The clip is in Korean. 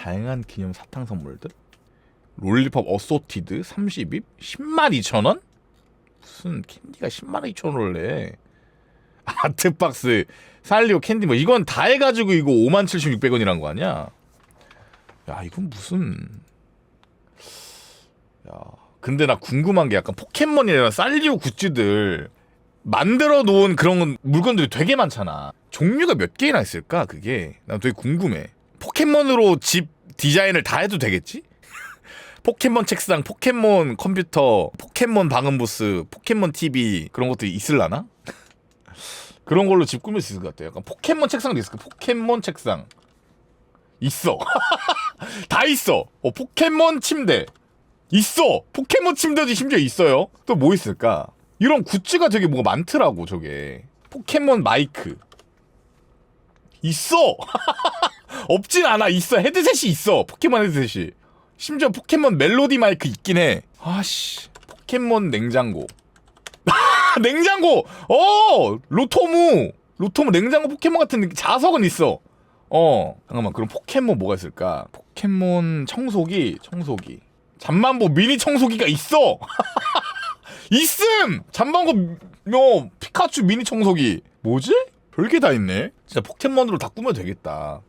다양한 기념 사탕 선물들 롤리팝 어소티드 30입 10만 2천 원? 무슨 캔디가 10만 2천 원을 내 아트박스 살리오 캔디 뭐 이건 다 해가지고 이거 5만 7,600원이란 거 아니야? 야 이건 무슨 야 근데 나 궁금한 게 약간 포켓몬이나 살리오 굿즈들 만들어 놓은 그런 물건들이 되게 많잖아. 종류가 몇 개나 있을까? 그게 난 되게 궁금해. 포켓몬으로 집 디자인을 다 해도 되겠지? 포켓몬 책상, 포켓몬 컴퓨터, 포켓몬 방음 부스, 포켓몬 TV 그런 것들이 있을라나? 그런 걸로 집 꾸밀 수 있을 것 같아. 약간 포켓몬 책상도 있을 까 포켓몬 책상 있어. 다 있어. 어, 포켓몬 침대 있어. 포켓몬 침대도 심지어 있어요. 또 뭐 있을까? 이런 굿즈가 되게 뭐가 많더라고 저게. 포켓몬 마이크 있어. 없진 않아. 있어. 헤드셋이 있어. 포켓몬 헤드셋이. 심지어 포켓몬 멜로디 마이크 있긴 해. 아씨. 포켓몬 냉장고. 냉장고. 어, 로토무. 로토무 냉장고 포켓몬 같은 느낌. 자석은 있어. 어, 잠깐만. 그럼 포켓몬 뭐가 있을까? 포켓몬 청소기, 청소기. 잠만보 미니 청소기가 있어. 있음. 잠만보 뭐 피카츄 미니 청소기. 뭐지? 별게 다 있네. 진짜 포켓몬으로 다 꾸면 되겠다.